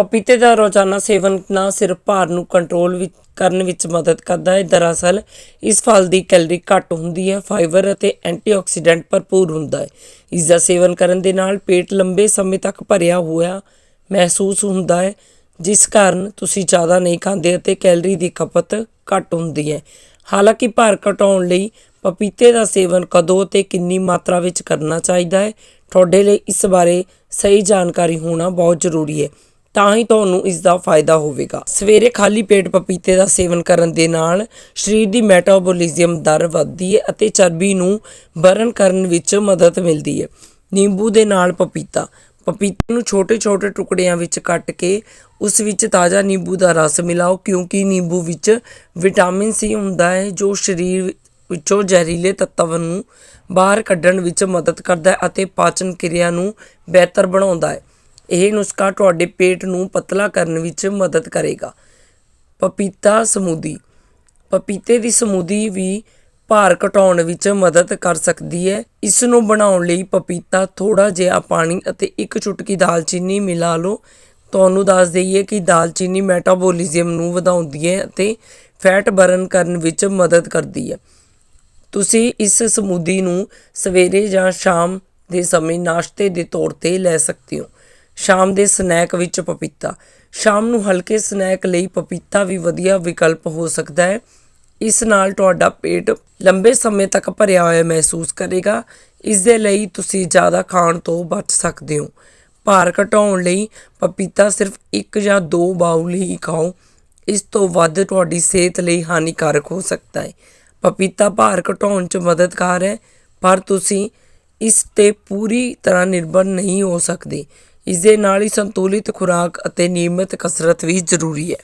ਪਪੀਤੇ ਦਾ ਰੋਜ਼ਾਨਾ ਸੇਵਨ ਨਾ ਸਿਰਫ ਭਾਰ ਨੂੰ ਕੰਟਰੋਲ ਵਿੱਚ ਕਰਨ ਵਿੱਚ ਮਦਦ ਕਰਦਾ ਹੈ। ਦਰਅਸਲ, ਇਸ ਫਲ ਦੀ ਕੈਲਰੀ ਘੱਟ ਹੁੰਦੀ ਹੈ, ਫਾਈਬਰ ਅਤੇ ਐਂਟੀਆਕਸੀਡੈਂਟ ਭਰਪੂਰ ਹੁੰਦਾ ਹੈ। ਇਸ ਦਾ ਸੇਵਨ ਕਰਨ ਦੇ ਨਾਲ ਪੇਟ ਲੰਬੇ ਸਮੇਂ ਤੱਕ ਭਰਿਆ ਹੋਇਆ ਮਹਿਸੂਸ ਹੁੰਦਾ ਹੈ, ਜਿਸ ਕਾਰਨ ਤੁਸੀਂ ਜ਼ਿਆਦਾ ਨਹੀਂ ਖਾਂਦੇ ਅਤੇ ਕੈਲਰੀ ਦੀ ਖਪਤ ਘੱਟ ਹੁੰਦੀ ਹੈ। ਹਾਲਾਂਕਿ, ਭਾਰ ਘਟਾਉਣ ਲਈ ਪਪੀਤੇ ਦਾ ਸੇਵਨ ਕਦੋਂ ਤੇ ਕਿੰਨੀ ਮਾਤਰਾ ਵਿੱਚ ਕਰਨਾ ਚਾਹੀਦਾ ਹੈ, ਤੁਹਾਡੇ ਲਈ ਇਸ ਬਾਰੇ ਸਹੀ ਜਾਣਕਾਰੀ ਹੋਣਾ ਬਹੁਤ ਜ਼ਰੂਰੀ ਹੈ। ਤਾਂ ਹੀ ਤੁਹਾਨੂੰ ਇਸ ਦਾ ਫਾਇਦਾ ਹੋਵੇਗਾ। ਸਵੇਰੇ ਖਾਲੀ ਪੇਟ ਪਪੀਤੇ ਦਾ ਸੇਵਨ ਕਰਨ ਦੇ ਨਾਲ ਸਰੀਰ ਦੀ ਮੈਟਾਬੋਲਿਜ਼ਮ ਦਰ ਵੱਧਦੀ ਹੈ ਅਤੇ ਚਰਬੀ ਨੂੰ ਬਰਨ ਕਰਨ ਵਿੱਚ ਮਦਦ ਮਿਲਦੀ ਹੈ। ਨਿੰਬੂ ਦੇ ਨਾਲ ਪਪੀਤਾ। ਪਪੀਤੇ ਨੂੰ ਛੋਟੇ-ਛੋਟੇ ਟੁਕੜਿਆਂ ਵਿੱਚ ਕੱਟ ਕੇ ਉਸ ਵਿੱਚ ਤਾਜ਼ਾ ਨਿੰਬੂ ਦਾ ਰਸ ਮਿਲਾਓ, ਕਿਉਂਕਿ ਨਿੰਬੂ ਵਿੱਚ ਵਿਟਾਮਿਨ ਸੀ ਹੁੰਦਾ ਹੈ, ਜੋ ਸਰੀਰ ਵਿੱਚੋਂ ਜ਼ਹਿਰੀਲੇ ਤੱਤਵ ਨੂੰ ਬਾਹਰ ਕੱਢਣ ਵਿੱਚ ਮਦਦ ਕਰਦਾ ਹੈ ਅਤੇ ਪਾਚਨ ਕਿਰਿਆ ਨੂੰ ਬਿਹਤਰ ਬਣਾਉਂਦਾ ਹੈ। ਇਹ ਨੁਸਖਾ ਤੁਹਾਡੇ ਪੇਟ ਨੂੰ ਪਤਲਾ ਕਰਨ ਵਿੱਚ ਮਦਦ ਕਰੇਗਾ। ਪਪੀਤਾ ਸਮੂਦੀ। ਪਪੀਤੇ ਦੀ ਸਮੂਦੀ ਵੀ ਭਾਰ ਘਟਾਉਣ ਵਿੱਚ ਮਦਦ ਕਰ ਸਕਦੀ ਹੈ। ਇਸ ਨੂੰ ਬਣਾਉਣ ਲਈ ਪਪੀਤਾ ਥੋੜਾ ਜਿਹਾ ਪਾਣੀ ਅਤੇ ਇੱਕ ਚੁਟਕੀ ਦਾਲਚੀਨੀ ਮਿਲਾ ਲਓ। ਤੁਹਾਨੂੰ ਦੱਸ ਦਈਏ ਕਿ ਦਾਲਚੀਨੀ ਮੈਟਾਬੋਲਿਜ਼ਮ ਨੂੰ ਵਧਾਉਂਦੀ ਹੈ ਅਤੇ ਫੈਟ ਬਰਨ ਕਰਨ ਵਿੱਚ ਮਦਦ ਕਰਦੀ ਹੈ। ਤੁਸੀਂ ਇਸ ਸਮੂਦੀ ਨੂੰ ਸਵੇਰੇ ਜਾਂ ਸ਼ਾਮ ਦੇ ਸਮੇਂ ਨਾਸ਼ਤੇ ਦੇ ਤੌਰ ਤੇ ਲੈ ਸਕਦੇ ਹੋ। ਸ਼ਾਮ ਦੇ ਸਨੈਕ ਵਿੱਚ ਪਪੀਤਾ। ਸ਼ਾਮ ਨੂੰ ਹਲਕੇ ਸਨੈਕ ਲਈ ਪਪੀਤਾ ਵੀ ਵਧੀਆ ਵਿਕਲਪ ਹੋ ਸਕਦਾ ਹੈ। ਇਸ ਨਾਲ ਤੁਹਾਡਾ ਪੇਟ ਲੰਬੇ ਸਮੇਂ ਤੱਕ ਭਰਿਆ ਹੋਇਆ ਮਹਿਸੂਸ ਕਰੇਗਾ। ਇਸ ਦੇ ਲਈ ਤੁਸੀਂ ਜ਼ਿਆਦਾ ਖਾਣ ਤੋਂ ਬਚ ਸਕਦੇ ਹੋ। ਭਾਰ ਘਟਾਉਣ ਲਈ ਪਪੀਤਾ ਸਿਰਫ ਇੱਕ ਜਾਂ ਦੋ ਬਾਉਲ ਹੀ ਖਾਓ। ਇਸ ਤੋਂ ਵੱਧ ਤੁਹਾਡੀ ਸਿਹਤ ਲਈ ਹਾਨੀਕਾਰਕ ਹੋ ਸਕਦਾ ਹੈ। ਪਪੀਤਾ ਭਾਰ ਘਟਾਉਣ 'ਚ ਮਦਦਗਾਰ ਹੈ, ਪਰ ਤੁਸੀਂ ਇਸ ਤੇ ਪੂਰੀ ਤਰ੍ਹਾਂ ਨਿਰਭਰ ਨਹੀਂ ਹੋ ਸਕਦੇ। ਇਸ ਦੇ ਨਾਲ ਹੀ ਸੰਤੁਲਿਤ ਖੁਰਾਕ ਅਤੇ ਨਿਯਮਿਤ ਕਸਰਤ ਵੀ ਜ਼ਰੂਰੀ ਹੈ।